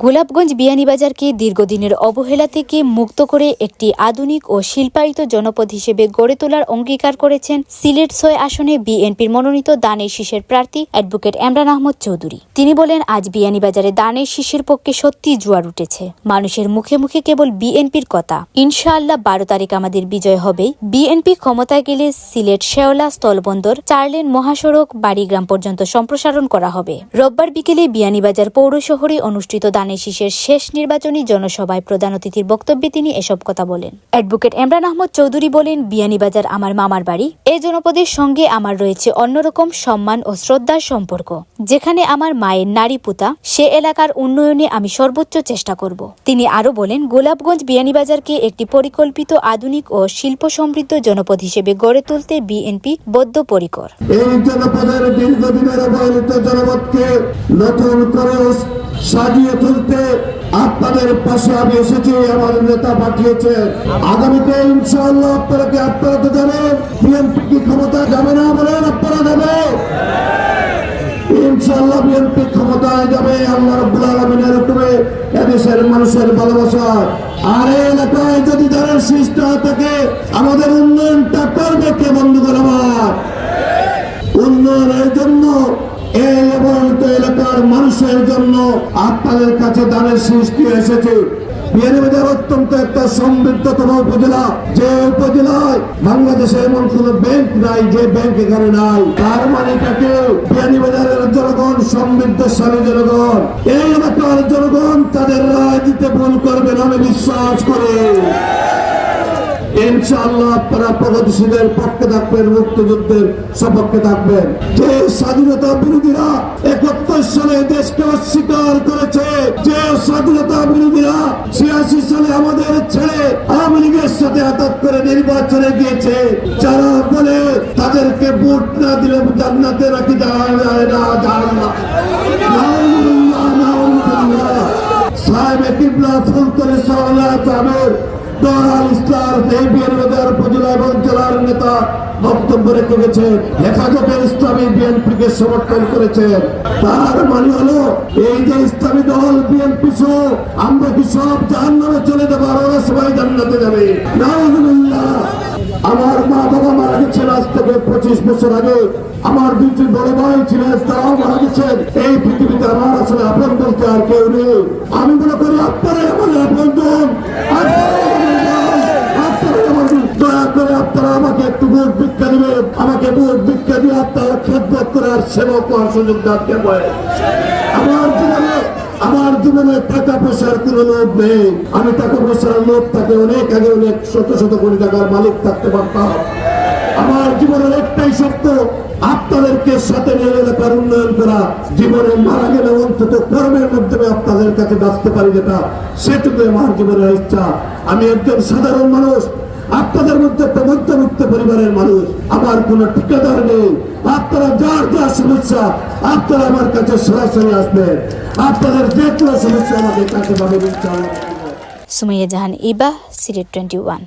গোলাপগঞ্জ বিয়ানীবাজারকে দীর্ঘদিনের অবহেলা থেকে মুক্ত করে একটি আধুনিক ও শিল্পায়িত জনপদ হিসেবে গড়ে তোলার অঙ্গীকার করেছেন সিলেট ছয় আসনে বিএনপির মনোনীত দানের শীষের প্রার্থী অ্যাডভোকেট এমরান আহমদ চৌধুরী। তিনি বলেন, আজ বিয়ানীবাজারে দানের শীষের পক্ষে সত্যি জোয়ার উঠেছে। মানুষের মুখে মুখে কেবল বিএনপির কথা। ইনশাআল্লাহ বারো তারিখ আমাদের বিজয় হবে বিএনপি ক্ষমতায় গেলে সিলেট, শেওলা, স্থলবন্দর, চারলেন, মহাসড়ক, বাড়িগ্রাম পর্যন্ত সম্প্রসারণ করা হবে। রোববার বিকেলে বিয়ানীবাজার পৌর শহরে অনুষ্ঠিত শীষের শেষ নির্বাচনী জনসভায় প্রধান অতিথির বক্তব্যে তিনি এসব কথা বলেন। অ্যাডভোকেট এমরান আহমদ চৌধুরী বলেন, বিয়ানীবাজার আমার মামার বাড়ি। এই জনপদের সঙ্গে আমার রয়েছে অন্যরকম সম্মান ও শ্রদ্ধার সম্পর্ক। যেখানে আমার মায়ের নারী পুতা, সে এলাকার উন্নয়নে আমি সর্বোচ্চ চেষ্টা করব। তিনি আরও বলেন, গোলাপগঞ্জ বিয়ানীবাজারকে একটি পরিকল্পিত আধুনিক ও শিল্প সমৃদ্ধ জনপদ হিসেবে গড়ে তুলতে বিএনপি বদ্ধপরিকর। এই জনপদের দীর্ঘদিনের অবহেলিত জনপদকে নতুন করে সাজিয়ে তুলতে আপনাদের পাশে আমি এসেছি, আমার নেতা পাঠিয়েছে। আগামীতে ইনশাআল্লাহ আপনারা কি আপনারা তো জানেন, বিএনপি কি ক্ষমতা যাবে না বলেন আপনারা যাবে। ইনশাআল্লাহ বিএনপি ক্ষমতায় যাবে, আল্লাহ রব্বুল আলমিনের হুকুমে এদেশের মানুষের ভালোবাসা। আর এলাকায় যদি যারা সৃষ্ট থাকে আমাদের উন্নয়নটা করবে কে বন্ধুগণ আমার উন্নয়নের জন্য এই অবহেলিত মানুষের জন্য আপনাদের কাছে দানের সৃষ্টি এসেছে। বিয়ানীবাজার অত্যন্ত একটা সমৃদ্ধতম উপজেলা। যে উপজেলায় বাংলাদেশে এমন কোন ব্যাংক নাই যে ব্যাংক এখানে নাই, তার মানে তাকে বিয়ানীবাজারের জনগণ, সমৃদ্ধশালী জনগণ। এই এলাকার জনগণ তাদের রায় দিতে ভুল করবেন আমি বিশ্বাস করি। ইনশাআল্লাহ আপনারা প্রগতিশীলের পক্ষে থাকবেন, মুক্তিযুদ্ধের সপক্ষে থাকবেন যে স্বাধীনতা বিরোধীরা একাত্তর সালে দেশকে অস্বীকার করেছে, যে স্বাধীনতা বিরোধীরা ছিয়াশি সালে আমাদের ছেড়ে আওয়ামী লীগের সাথে আঘাত করে নির্বাচনে গিয়েছে, যারা বলে তাদেরকে ভোট না দিলে জান্নাতে রাখি যায় না যায় না। সাহেব কিবলা ফুলতলি সালাহ সাহেবের দরাল ইসলাম এই বিয়ানীবাজার উপজেলা এবং জেলার নেতা বক্তব্য রেখে গেছে। হেফাজতে ইসলামী বিএনপিকে সমর্থন করেছে। তার মানে হলো, এই যে ইসলামী দল বিএনপি সহ, আমরা কি সব জাহান নামে চলে যাব আর ওরা সবাই জান্নাতে যাবে? আমার মা বাবা মারা গেছেন আজ থেকে পঁচিশ বছর আগে। আমার দুটি বড় ভাই ছিলেন, তারাও মারা গেছেন। এই পৃথিবীতে আমার আসলে আপন বলতে আর কেউ নেই। আমি মনে করি আপনারাই আমাদের আপন জন আপনারাই আমাদের দয়া করে আপনারা আমাকে একটু ভোট ভিক্ষা দিবেন আমাকে ভোট ভিক্ষা দিয়ে আপনারা খেদমত করে আর সেবা করার সুযোগ দাঁড়কে পারে আমার জীবনে আমার জীবনে টাকা পয়সার কোন লোভ নেই। আমি টাকা পয়সার লোভ থাকে অনেক আগে অনেক শত শত কোটি টাকার মালিক থাকতে পারতাম। আমার জীবনের একটাই সত্য আপনাদেরকে সাথে নিয়ে এলাকার উন্নয়ন করা। জীবনে মারা গেলে অন্তত কর্মের মাধ্যমে আপনাদের কাছে বাঁচতে পারি যেটা সেটুকু আমার জীবনের ইচ্ছা। আমি একজন সাধারণ মানুষ আপনাদের মধ্যে একটা মধ্যবিত্ত পরিবারের মানুষ আমার কোনো ঠিকাদার নেই। আপনারা যার যা সমস্যা আপনারা আমার কাছে সরাসরি আসবেন। আপনাদের যে কোনো সমস্যা আমাদের কাছে পাবেন সুমাইয়া জাহান ইবা সিলেট টোয়েন্টি ওয়ান।